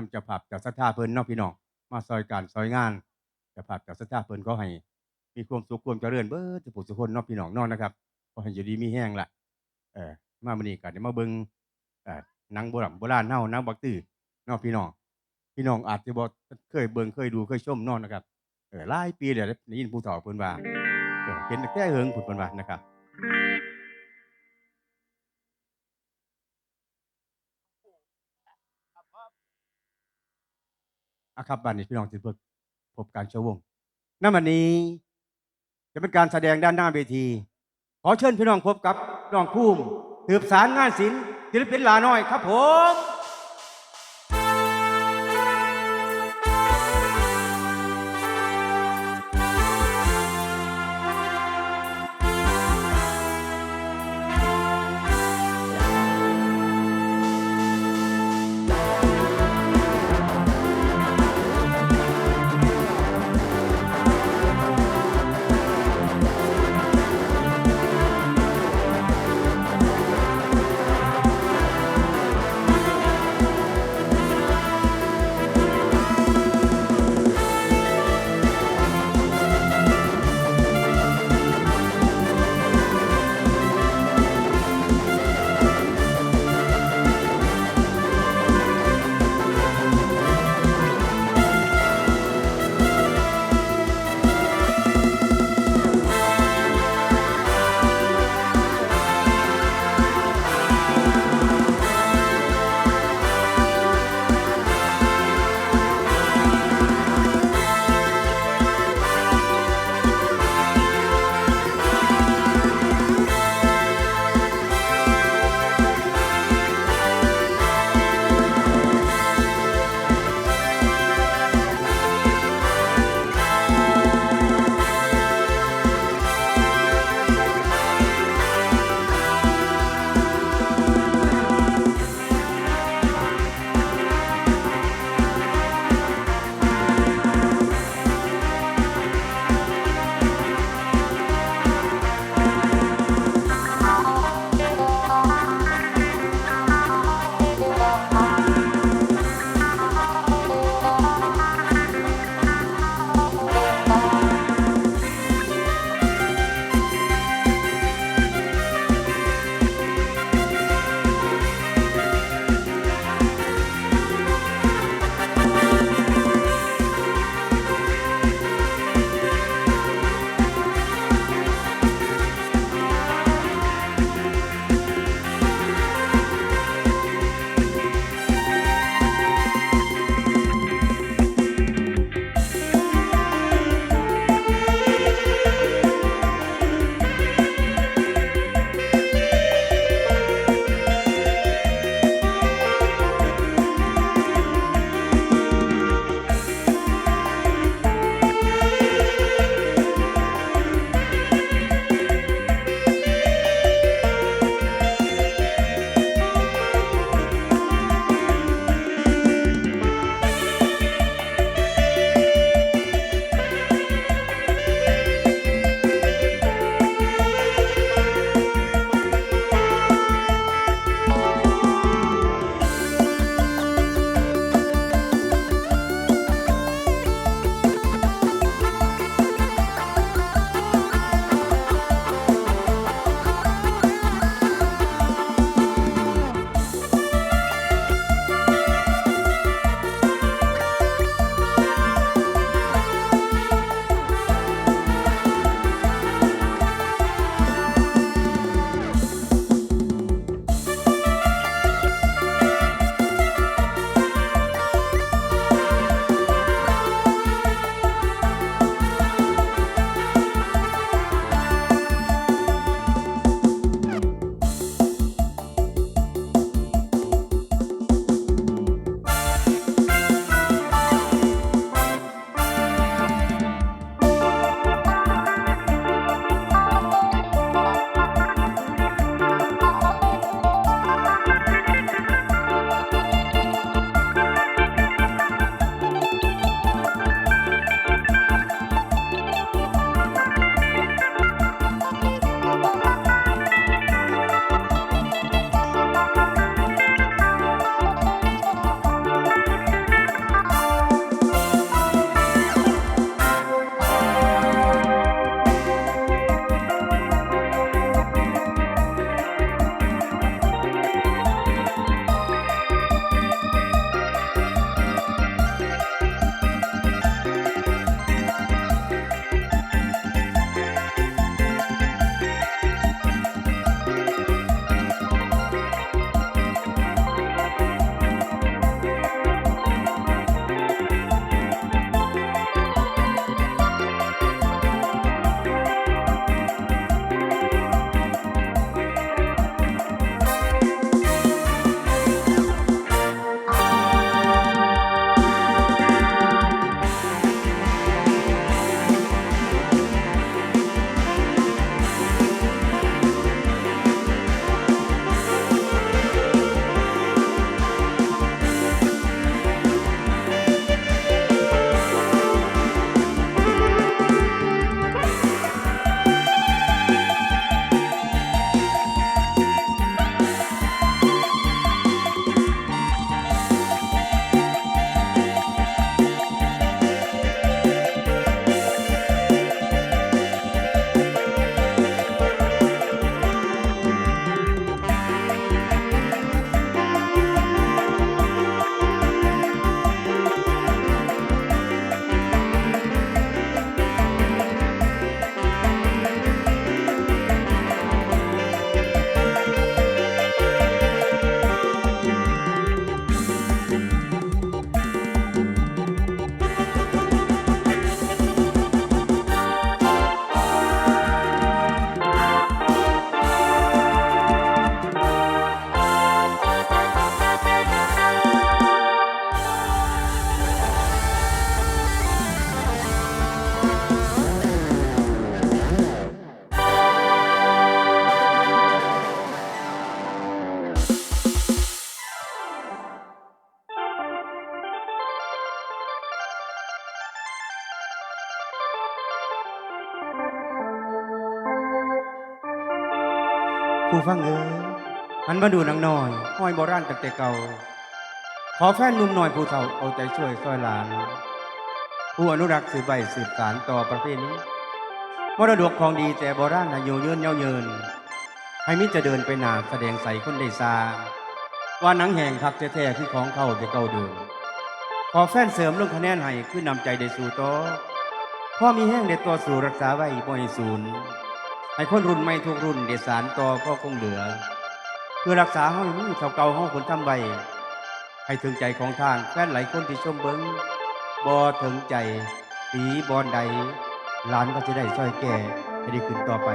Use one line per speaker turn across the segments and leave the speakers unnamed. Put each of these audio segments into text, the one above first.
นำจ้าภาพจาศรัทธาเพิ่นนาะพี่น้องมาซอยการซอยงานจ้าภาพจาศรัทธาเพิ่นก็ให้ มีความสุขความเจริญเบิดทุกผู้ทุกคนนาะพี่น้องนาะนะครับขอให้อยู่ดีมีแห้งละเออมามื้อนี้ก็ได้มาเบิ่งเอ่อหนังโบราณโบราณเฮาหนังบักตื้อนาะพี่น้องพี่น้องอาจจะบ่เคยเบิ่งเคยดูเคยชมนาะนะครับเออหลายปีแล้วได้ยินผู้เฒ่าเพิ่นว่าเออเห็นตั้งแต่เฮิงเพิ่นว่านะครับ อครับบันนี้พี่น้องที่เพิ่อพบการเชว์วงณวันนี้ จะเป็นการแสดงด้านหน้าเวที ขอเชิญพี่น้องพบกับน้องภูมิสืบสารงานศิลป์ศิลปินลาน้อยครับผม ผู้ฟังเอ๋ยหันมาดูนางน้อยห้อยโบราณตั้งแต่เก่า ขอแฟนนุ่มน้อยผู้เฒ่าเอาใจช่วยซอยหลาน ผู้อนุรักษ์สืบใบสืบสารต่อประเพณีมรดกของดีแต่โบราณอายุยืนยาวเยินให้มิจะเดินไปหนาแสดงใส่คนได้ซาว่าหนังแห่งคักแท้ๆคือของเขาแต่เก่าเดิมขอแฟนเสริมลงคะแนนให้คือนนำใจได้สู่โตพ่อมีแห้งเด็ดตัวสู่รักษาไว้บ่ให้สูญ ให้คนรุ่นใหม่ทุกรุ่นเดสานต่อก็คงเหลือ เพื่อรักษาห้อยมือเท่าเก่าห้องคนทำไว้ให้ถึงใจของทานแฟนหลายคนที่ชมเบิงบ่ถึงใจปีบอนใดหลานก็จะได้ช่วยแก่ให้ดีขึ้นต่อไป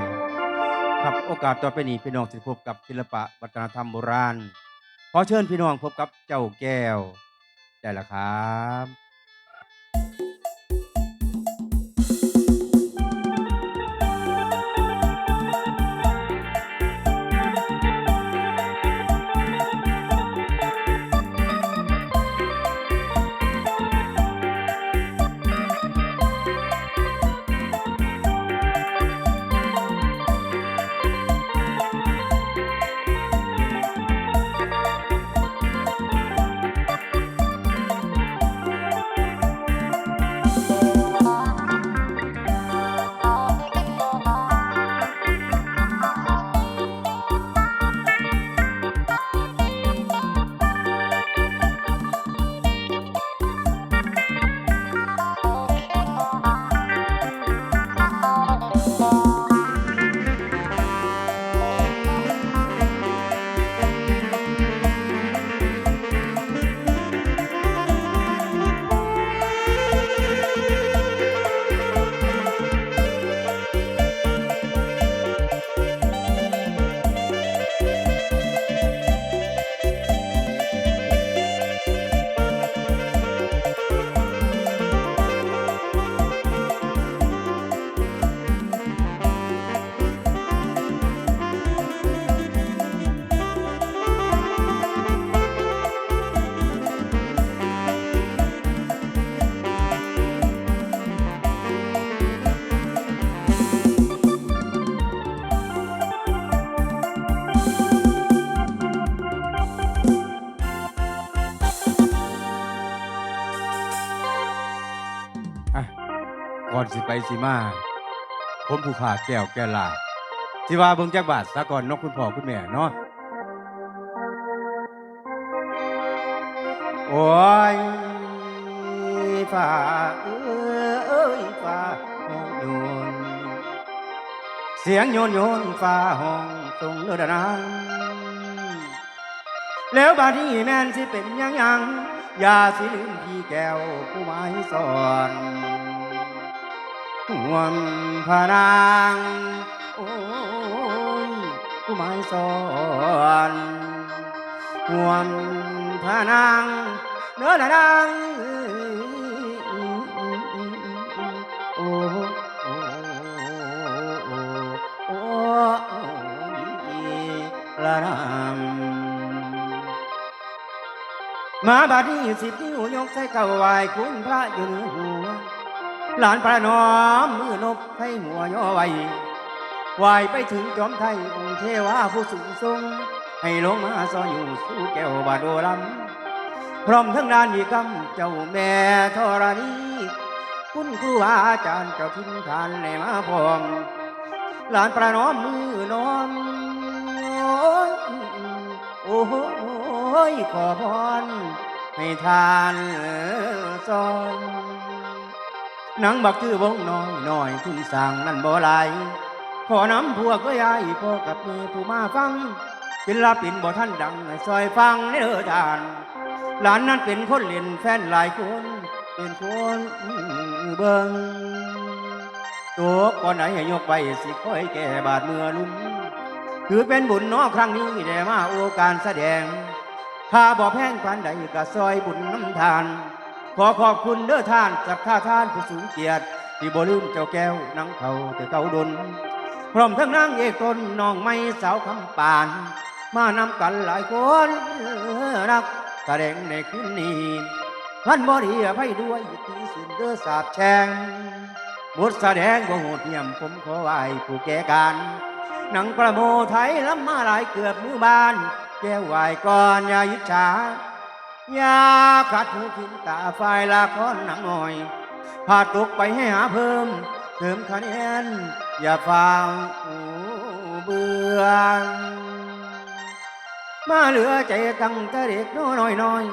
ครับโอกาสต่อไปนี้พี่น้องสิพบกับศิลปะวัฒนธรรมโบราณขอเชิญพี่น้องพบกับเจ้าแก้วได้แล้วครับ สิไปสิมา ผมผู้ขาแก้วแก้วลาสิว่าเบิ่งจักบาทซะก่อนนอกคุณพ่อคุณแม่เนาะโอ้ยฟ้าเอ้ยฟ้าห้องโยนเสียงโยนโยนฟ้าห้องตรงเนื้อดานแล้วบาดนี้แม่นสิเป็นยังยังอย่าสิลืมพี่แก้วผู้ไม้สอน ห่วมพนางโอ้ยผู้ไม้สอนห่วมพนางเนื้อดานโอ้โอ้โอ้ยละนามมาบาดนี้สิบนิ้วยกใส่เก่าไหวายคุณพระอยู่เหนือหัว หลานประนอมมือนบให้หัวย่อไว้ไหวไปถึงจอมไทยองค์เทวาผู้สูงทรงให้ลงมาซอยอยู่สู่แก้วบาดโดลำพร้อมทั้งดานมีกำเจ้าแม่ธรณีคุณครูอาจารย์เจ้าทิ้นทานในมาพร้อมหลานประนอมมือน้อมโอ้ยโอ้ยขอพรให้ทานซอน นังบักคือวงน้อยน้อยทุนสั่งนั่นบ่ไหลายขอน้ำพวกก็ยายพ่อกับแม่ผู้มาฟังเป็นลาปินบ่ท่านดังให้ซอยฟังเด้อทานหลานนั้นเป็นคนเล่นแฟนหลายคนเป็นคนเบิงตัวก่อนไหนยกไปสิค่อยแก่บาดเมื่อลุ่มถือเป็นบุญนอครั้งนี้ได้มาโอกาสแสดง ถ้าบ่แพงปานใดก็ซอยบุญน้ำทาน ขอขอบคุณเด้อท่านจับท่าท่านผู้สูงเกียรติที่บ่ลืมเจ้าแก้วนังเขาแต่เก่าดน พร้อมทั้งนางเอกตนน้องไม่สาวคำปาน มานำกันหลายคนรักแสดงในคืนนี้พันบ่ดีอภัยด้วยที่สินเด้อสาบแช่งบทแสดงบ่โหดเหี้ยมผมขอไหว้ผู้แก่การหนังประโมไทยล้ำมาหลายเกือบมือบ้าน แก้วไหวก่อนอย่ายิจฉา ยาขัดหูทินตาไฟละครหนังหน่อย พาตกไปให้หาเพิ่ม เติมคะแนนอย่าฟังเบื่อมาเหลือใจตั้งแต่เด็กน้อยน้อยน้อย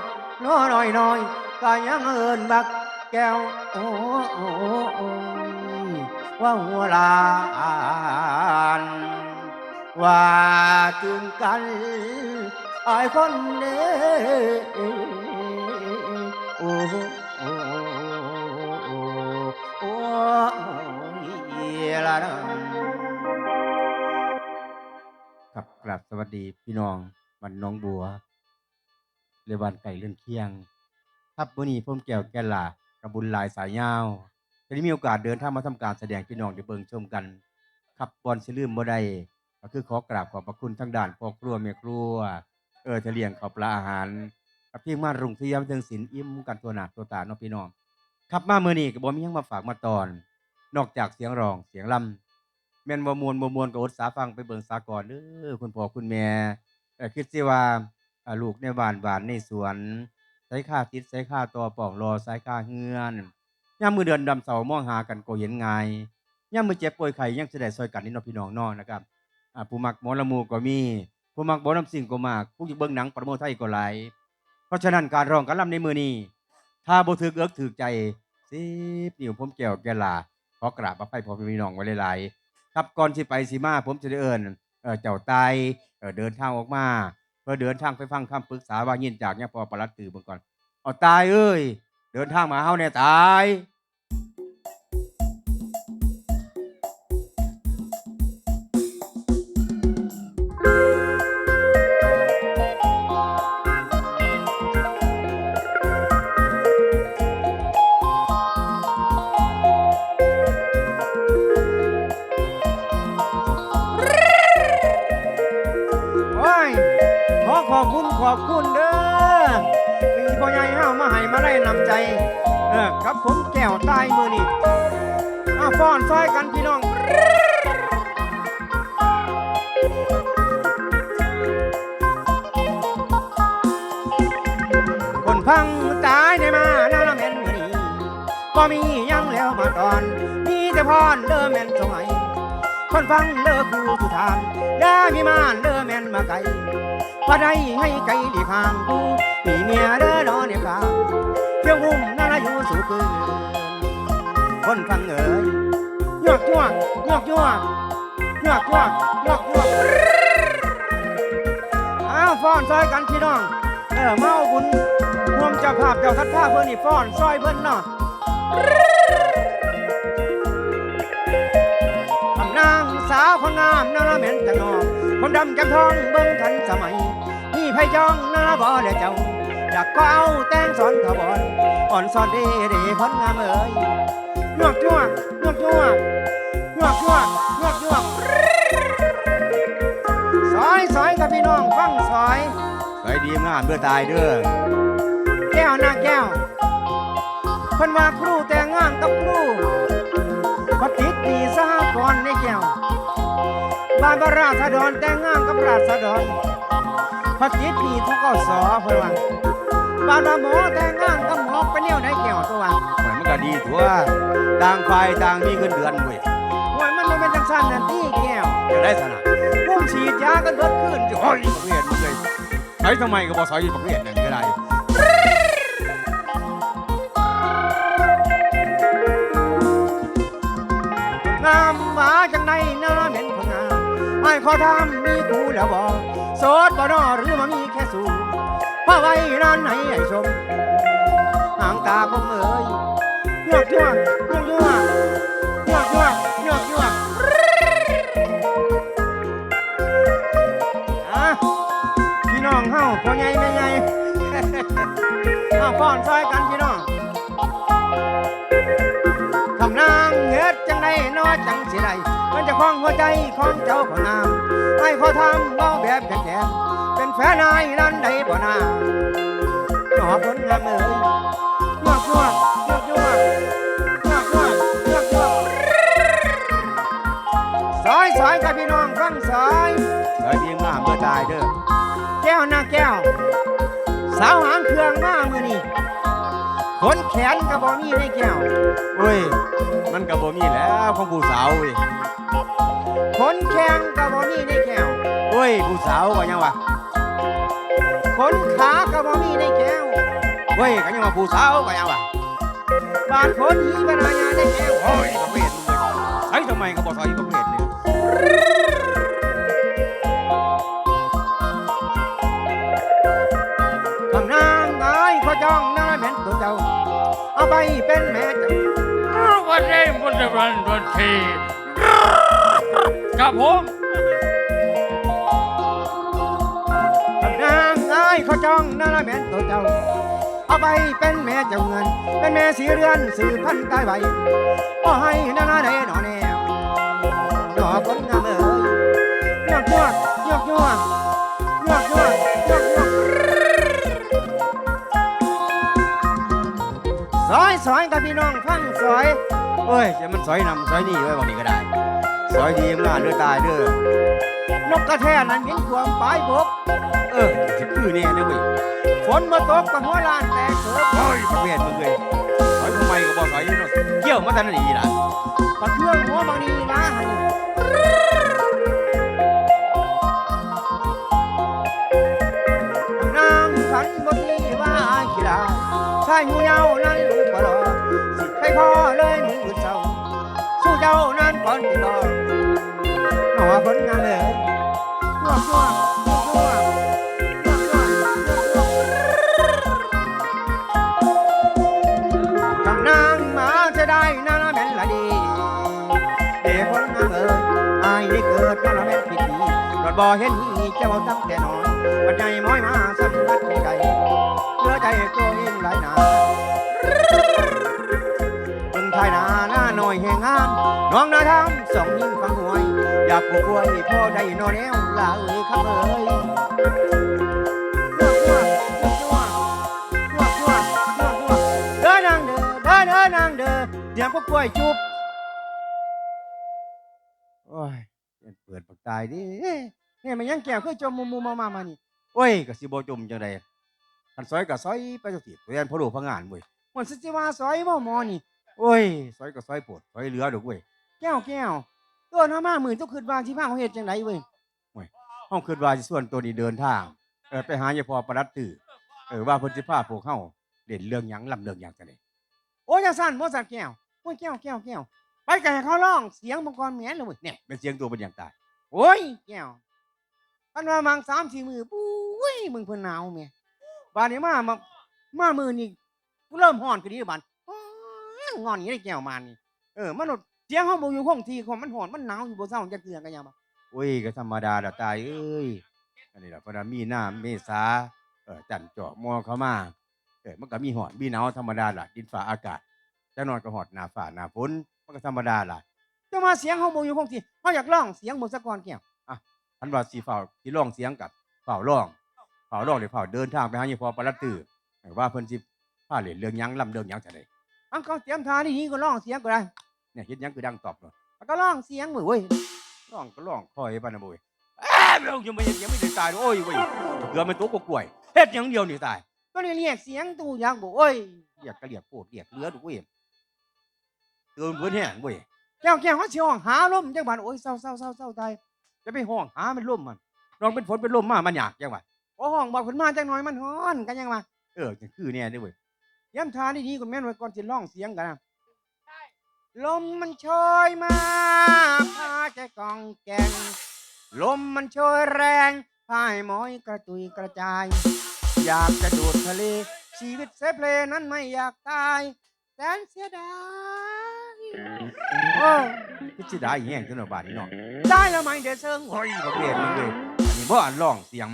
น้อยน้อยก็ยังเอินบักแก้วโอ้โอ้ว่าหัวลานว่าจึงกัน ไอ้คนเด้โอ้โอ้โอ้โอ้ยละนับกราบสวัสดีพี่น้องบ้านหน้องบัวเรวันไก่เลื่อนเคียงครับวันนี้ผมแก้วแก่ลากระบุญลายสายยาวจะได้มีโอกาสเดินทางมาทำการแสดงพี่น้องได้เบิ่งชมกันครับบอลสิลืมบ่ได้ก็คือขอกราบขอบพระคุณทั้งด่านพ่อครัวแม่ครัว เออทะเลียงข้าวปลาอาหารกับที่มารุ่งที่ยามเทิงศิลป์อิ่มกันตัวหนักตัวตาเนาะพี่น้องครับมาเมื้อนี้ก็บ่มีหยังมาฝากมาตอน นอกจากเสียงร้องเสียงลำแม่นบ่มวนบ่มวนก็อดสาฟังไปเบิ่งสากอนเด้อคุณพ่อคุณแม่เอ่อคิดสิว่าอ่าลูกในบ้านหวานในสวนใส่ค่าติดใส่ค่าต่อป่องรอสายค่าเฮือนย่ามมือเดือนดำเสามองหากันก็เห็นไงายยามมือเจ็บป่วยไข้ยังสิได้ซอยกันนี่เนาะพี่น้องเนาะนะครับอ่าผู้มักหมอละมูก็มี ผู้มักบ่น้ำสิ่งก็มากผู้อยากเบิ่งหนังประโมทไทยก็หลาย เพราะฉะนั้นการร้องการรำในมือนี้ถ้าบ่ถึกเอิกถึกใจสิบนิ้วผมแก้วแก่ลาขอกราบอภัยพ่อพี่น้องไว้หลายๆครับก่อนสิไปสิมาผมจะได้เอิ้นเจ้าตายเดินทางออกมาเพื่อเดินทางไปฟังคำปรึกษาว่ายินจากเนี่ยพอประหลัดตื่นเบิ่งก่อนเอาตายเอ้ยเดินทางมาเฮาเนี่ยตาย ครับผมแก้วตายมือนี่อาฟ้อนซอยกันพี่น้องคนพังตายได้มาน้าละแม่นมือนี้บ่มียังแล้วมาตอน มีแต่พรเด้อแม่นสมัยคนฟังเด้อครูสุธานเด้อมีมานเด้อแม่นมาไกลพระใดให้ไกลดีข้างกูมีเมียเด้อนอนเนี่ยข้าง เที่ยวหุ่มน่าอยู่สู่คืนคนฟังเอ๋ยยอกยวกยอกยวกยอกยวกยอกยวกอ้าวฟ้อนซอยกันพี่น้อง เออเมาบุญร่วมจ้าภาพเจ้าคัดผ้าเพื่อนนี่ฟ้อนซอยเพื่อนเนาะทำนางสาวคนงามน่าเหม็นจังนองคนดำจำทองเบิ่งทันสมัยมีไผจองน่าบ่เดเจ้า ดักก็เอาแต่งสอนขบอนอ่อนสอนดีดีคนงามเอ๋ยนวกชั่ววกชั่ววกชั่วนวกชั่วสอยสอยกับพี่น้องฟังสอยสอยดีงามเบื่อตายเด้อแก้วหน้าแก้วคนว่าครูแต่งงานกับครูพติดตีสหกรณ์ในแก้วบานก็ราดอนแต่งงานกับราษฎรพติดตีทุกข้อสอเพื่อวัา บานพระหมอแต่งงานกับหมอไปเนี่ยได้แก้วตัวหวยมันก็ดีทั่วต่างฝ่ายต่างมีเงินเดือนเว้ยหวยมันบ่เป็นจังซั่นนั่นที่แก้วจะได้สนะพุ่มฉีดยากันเบิดขึ้นจะโอ้ยบักเวียนมึงเลยใช้ทำไมก็บ่ซอยบักเวียนนั่นก็ได้งามหมาจังในหน้าเหม็นพงามไอ้ขอทำมีกูแล้วบอกโสดบ่นอหรือมามีแค่สูเพระไว้นั้นให้ชมหางตาผมเอ๋ยเงือกยั่วเงือกยั่วเงือกยั่วเงือกยั่วอะพี่น้องเฮาพ่อใหญ่แม่ใหญ่เฮาป้อนซอยกันพี่น้องทำหน้า นอจังสิได้มันจะคล้องหัวใจของเจ้าของนามให้ขอทำเบาแบบแข็งๆเป็นแฟนนายนั้นได้บ่นาหนอคนงามเอ้ยยอกยวกยอกยวกยอกยวกยอกยวกสายสายกับพี่น้องฟังสเด้อแก้วนะแก้ว สาวหางเครื่องมามือนี่ ขนแขนกับบ่มีในแก้วเว้ย มันกับบ่มีแล้วของผู้สาวเว้ยขนแข้งกับบ่มีในแก้วเว้ยผู้สาวก็ยังวะขนขากับบ่มีในแก้วเว้ยก็ยังว่าผู้สาวก็ยังวะบาดขนหีบนายาในแก้วโอ้ยประเภทมึงเลยใช้ทำไมก็บอกใส่ประเภทเนี่ยท
รันดนตรีกับผม
นางนายเขาจ้องนางแม่นตัวเจ้า เอาไปเป็นแม่เจ้าเงิน เป็นแม่สีเรือนสื่อพันธุ์ตายไว้ก็ให้นางใดหนอแนวหนอคนงามเอ๋ยยกยวกยกยวกยกยวกยกยวกซอยซอยกับพี่น้องฟังซอย เอ้ยจะมันซอยนำซอยนี่ไว้บางนี้ก็ได้ซอยดีงานเด้อตายเด้อนกกระแทนั้นเห็นความปลายบก เออจะคือแน่นะเว้ยฝนมาตกกับหัวลานแตกเถิบโอ้ยประเภทมึงเลยซอยทำไมก็บอกซอยนี่เนาะเกี่ยวมาทันทีล่ะ อผลงานเลยชั่วชั่วชั่วชั่วชั่วชั่วชั่วทำนางมาจะได้นาละแม่นละดีเด็กผลงานเอ่ยอายได้เกิดนาละแม่นผิดดีรถบ่อเห็นนี่เจ้าตั้งแต่น้อยปัจจัยม้อยมาสัมผัสใจเหลือใจตัวเองหลายหนาเบิ่งไทยนาหน้าหน่อยแห่งงามน้องนาทำสองยิ่ง ฟังหวยอยากปลูกกล้วยพ่อได้นอนแนวลาเอ้ยครับเอ้ยยั่วยั่วยั่วยั่วยั่วยั่วเด้อนางเด้อเด้อเด้อนางเด้อเดี๋ยวพวกกล้วยจุบโอ้ยเปิดปากตายดิเนี่ยมันยังแก้วคือจมมุมมุมมามามานี่โอ้ยก็สิบ่จมจังไดคันซอยก็ซอยไปจังซี่เรียนพอรู้พองานเว้ยมันสิว่าซอยบ่หมอนี่โอ้ยซอยก็ซอยปวดซอยเหลือดอกเว้ยแก้วแก้ว ตัวน้ามาหมื่นเจ้าคืนว่าสิพาเขาเฮ็ดจังไดเว้ยห้องคืนว่าสิส่วนตัวนี้เดินทางเออไปหายายพอประดัดตื่อเออว่าพิ่นสิพาพวกเฮาเล่นเรื่องหยังลำเรื่องหยังจังได๋โอ้ยจังซั่นบ่ซั่นแก้วโอ้ยแก้วแก้วแก้วไปก็ให้เขาร้องเสียงมังกรแหม่นเลยเว้ยเนี่ยเป็นเสียงตัวเป็นอย่างตายโอ้ยแก้วอันว่ามัง3-4มื้อปุ้ยมึงเพิ่นหนาวแม่บาดนี้มามามามือนี้กูเริ่มห่อนขึ้นนี่บันงอนอย่างนี้ได้แก้วมานี่เออมนหนดเสียงห้องบอยู่คงที่ของมันห่อนมันหนาวอยู่บนเสาจะเกลือกันยังบ่โอ้ยก็ธรรมดาละตายเอ้ยอันนี้ละพอดามีหน้าเมษาเออจันเจาะมอเข้ามาเออมันก็มีหอนมีหนาวธรรมดาล่ะ ดินฟ้าอากาศจะนอนก็หอดหน้าฟ้าหน้าฝนมันก็ธรรมดาล่ะจะมาเสียงห้องบอยู่คงที่เขาอยากร้องเสียงบนสะกอนแก้วอะทันว่าสีฝ่าสีร้องเสียงกับฝ่าร้องฝ่าร้องหรือฝ่าเดินทางไปหาเยพอปลัดตือเออว่าเพิ่นสิผ้าเหรียญเรื่องหยังลำเรื่องหยังจะได้อังเขาเตรียมทานี่นี่ก็ร้องเสียงก็ได้ เนี่ยเฮ็ดหยังคือดังตอบเนาะแล้วก็ร้องเสียงมือเว้ยร้องก็ร้องคอยปานนะเว้ยเอ้ยเรายังไม่ยังไม่ได้ตายโอ้ยเว้ยเกือบมันตัวกล้วยเฮ็ดหยังเดียวนี่ตายก็นี่เรียกเสียงตู้ยังบ่โอ้ยเรียกก็เรียกโปดเรียกเหลือดูเว้ยเตือนเพิ่นแห้งเว้ยแก้วแก้วเขาสิห้องหาลมจังหวัดโอ้ยเศร้าเศร้าเศร้าเศร้าตายจะไปห้องหามันลมมันลองเป็นฝนเป็นลมมามันยากจังหวัดโอ้ห้องบอกเพิ่นมาจังหน่อยมันฮ้อนกันยังว่าเออจังคือเนี่ยเด้อเว้ยย้ำทาดีๆก่อนแม่นไว้ก่อนสิร้องเสียงกันนะ ลมมันโชยมาพาใจกองแกง ลมมันโชยแรงพายหมอยกระตุยกระจาย อยากจะโดดทะเล ชีวิตเสเพลนั้นไม่อยากตายแสนเสียดายโอ้คิดสิด้แห้งจนบาดนี้เนาะได้แล้วไหมเดี๋ยวเชิงโอ้ยประเภทมันเลยอันนี้บ่อันร้องเสียง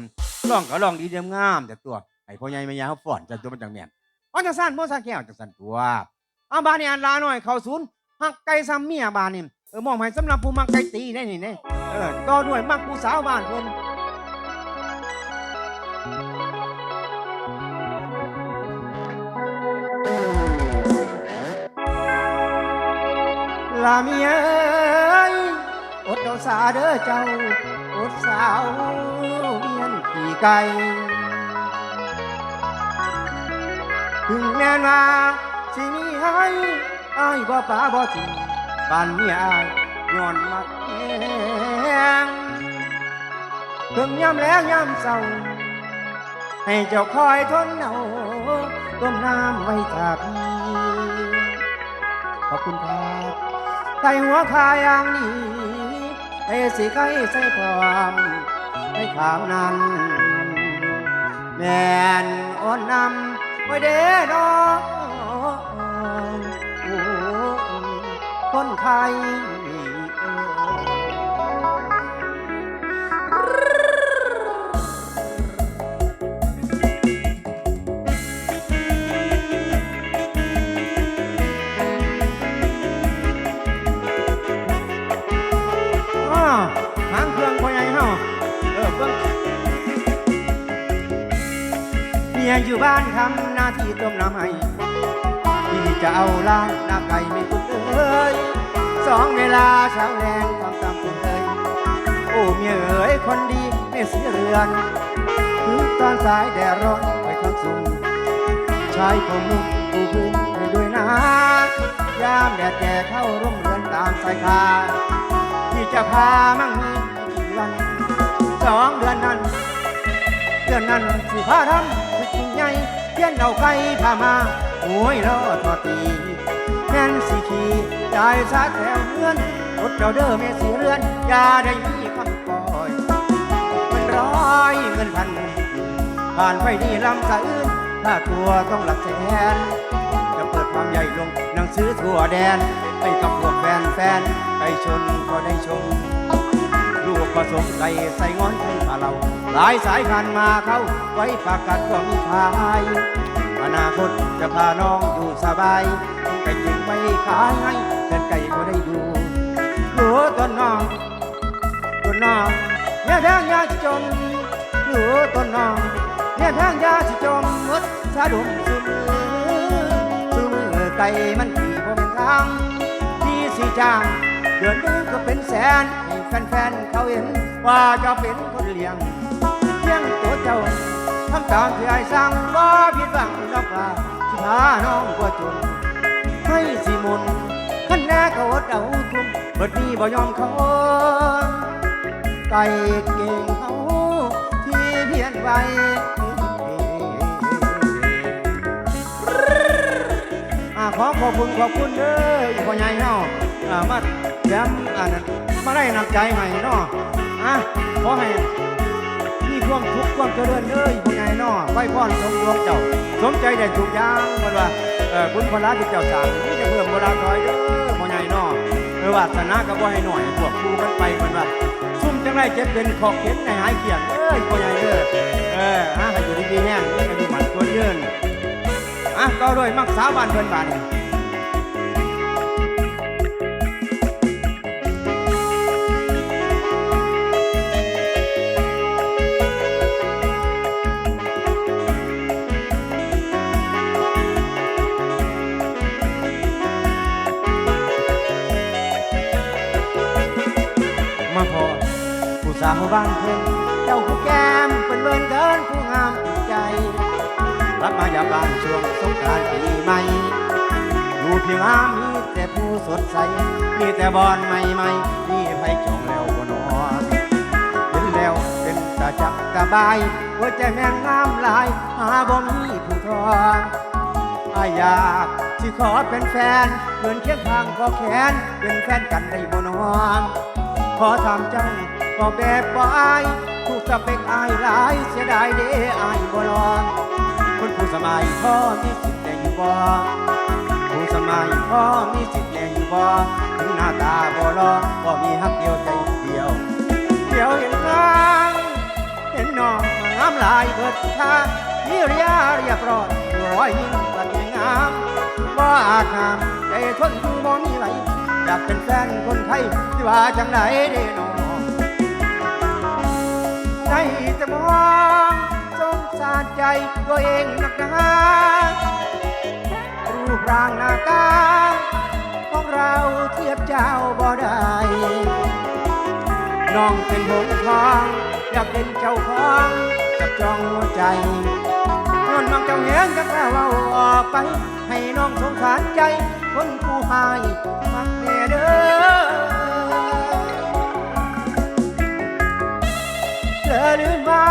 ร้องก็ร้องดีเดียมงามแต่ตัวไอ้พ่อใหญ่แม่ยาเขาฟ้อนจังตัวมันจังแม่นอ๋อจังซั่นบ่ซั่นแก้วจังซั่นตัวเอาบานนี่อันลาหน่อย เข้าศูนย์ ฮักไก่ซ้ำเมียบานนี่เออมองให้สำหรับผู้มักไก่ตีได้นี่เน่เออต่อด้วยมักผู้สาวบ้านเพิ่นลาเมียอดเอาสาเด้อเจ้าอดสาวเมียนขี่ไกลถึงแม้นว่าสิมีให้ อายบ่ป่าบ่ทิ้งบ้านเมียอายย้อนมักแหงเพิ่งยามแล้งยามเศร้าให้เจ้าคอยทนเอาต้มน้ำไว้ทาพี่ขอบคุณครับใส่หัวคาอย่างนี้ให้สิใครใส่ความให้ขามนั้น แม่นอ่อนนำไว้เด้อ อเบิ่งเมียอยู่บ้านทำหน้าที่ต้มน้ำให้พี่จะเอาล้างน้ำไก่ไม่คุ้นเอ้ ยสองเวลาเช้าแรงทำตามคุณเอ้ยโอ้เมียเอ๋ยคนดีไม่เสียเรือนถึงตอนสายแดดร้อนไปข้างสูงชายผมนุ่งปูพื้นให้ด้วยนะยามแดดแก่เข้าร่มเรือนตามสายคาที่จะพามั่งมีกี่วันสองเดือนนั้นเดือนนั้นสิพาทำคือจริงใหญ่เพี้ยนเอาไก่พามาโอ้ยรอทอตี แน่นสิขี่จ่ายซาแถวเงินรถเจ้าเด้อแม่สีเรือนอย่าได้มีคำปล่อยเงินร้อยเงินพันผ่านไปนี่ลำสะอื้นถ้าตัวต้องหลักแสนจะเปิดความใหญ่ลงหนังสือทั่วแดนให้กับพวกแฟนแฟนๆไปชนก็ได้ชมลูกผสมไก่ใส่งอนไข่ปลาเราหลายสายพันมาเข้าไว้ปากกัดก็มีขายอนาคตจะพาน้องอยู่สบาย ก่จึงไม่ขายให้แฟนไก่ก็ได้ดูหัวต้นน้องต้นน้องเนี่ยแพงยาสิจมหัวต้นน้องเนี่ยแพงยาสิจมมดสะดุมสุมือสุมือไก่มันขี่บ่เป็นทางที่สีจางเดือนนึงก็เป็นแสนให้แฟนๆเขาเห็นว่าจะเป็นคนเลี้ยงเลี้ยงตัวเจ้าทำตามที่ไอ้สั่งบ่ผิดหวังดอกลาสิพาน้องกว่าจน เบิดนี้บ่ยอมเขาไก่เก่งเขาที่เพียนไว้อ่าขอขอบคุณขอบคุณเด้อพ่อใหญ่เนาะมาแย้มอันนั้นมาได้นำใจให้เนาะอะขอให้มีความทุกข์ความเจริญเด้อพ่อใหญ่เนาะไว้พรสมดวงเจ้า สมใจได้ทุกอย่างมันว่าเออบุญพลาที่เจ้าสร้างนี่จะเพิ่มเวลาถอยเด้อ ออวาสนาก็บ่ให้หน่อยพวกครูกันไปมันว่าซุ่มจังไรเจ็บเป็นขอกเข็นในหายเขียดเอ้ยพ่อใหญ่เด้อเอออะให้อยู่ดีๆแห้งนี่ก็อยู่หมันควยืนอะก็ด้วยมักสาวบ้านเพิ่นบ้านนี่ บานเพิ่นเจ้าผู้แก้มเป็นเบินเกินผู้งามใจรับมายามบ้านช่วงสงกรานต์ปีใหม่อยู่เพียงอามมีแต่ผู้สดใส มีแต่บอนใหม่ๆมีไฟจองแล้วบนนอนเห็นแล้วเป็นตาจับกระบายหัวใจแม่งงามลายหาบ่มีผู้ทองอายอยากที่ขอเป็นแฟนเหมือนเคียงข้างก็แขนเป็นแฟนกันได้บ่นอนขอทำเจ้า ก็แบบบ่อายถูกสเปกอายหลายเสียดายเด้อายบ่ลอง คนผู้สมัยพ่อมีสิทธิ์แต่อยู่บ่ผู้สมัยพ่อมีสิทธิ์แต่อยู่บ่ถึงหน้าตาบ่รอบ่มีฮักเดียวใจเดียวเดียวเห็นนางเห็นน้องมางามหลายเบิดทางนี่เรียเรียบร้อยรอยยิ้มบัดงามบ่อาจห้ามใจทนอยู่บ่มีไหวอยากเป็นแฟนคนไทยที่ว่าจังไดเด้นอ ใจจะมองสงสาใจตัวเองนักหนารูปร่างหน้าตาของเราเทียบเจ้าบ่ได้น้องเป็นหงทอง อยากเป็นเจ้าของกับจองหัวใจนอนมังเจ้าเห็นก็กล้าเว่าออกไป ให้น้องสงสารใจ คนผู้ให้มักแน่เด้อ เธอลืมเมา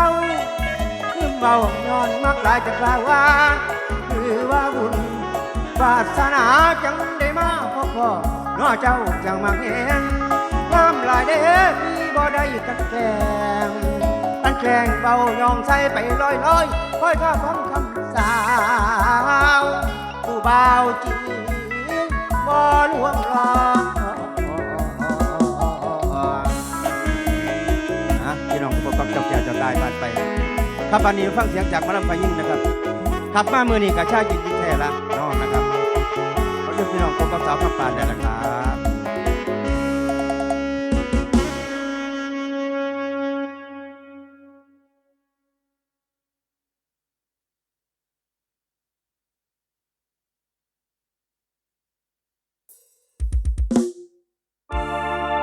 ลืมเมาย้อนมักหลายจะกล่าวว่าคือว่าบุญวาสนาจังได้มาพ่อพ่อน้อเจ้าจังมาเห็นความหลายเด้อที่บ่ได้กันแกงกันแกงเบายองใส่ไปลอยลอยคอยท่าฟังคำสาวผู้บ่าวจริงบ่ลวงหลอ ครับวันนี้ฟังเสียงจากมะลำพายิ่งนะครับขับมามือนี้กับชาติยินดีแท้ละน้องนะครับขอเชิญพี่น้องพบกับสาวคำปานได้ละครับ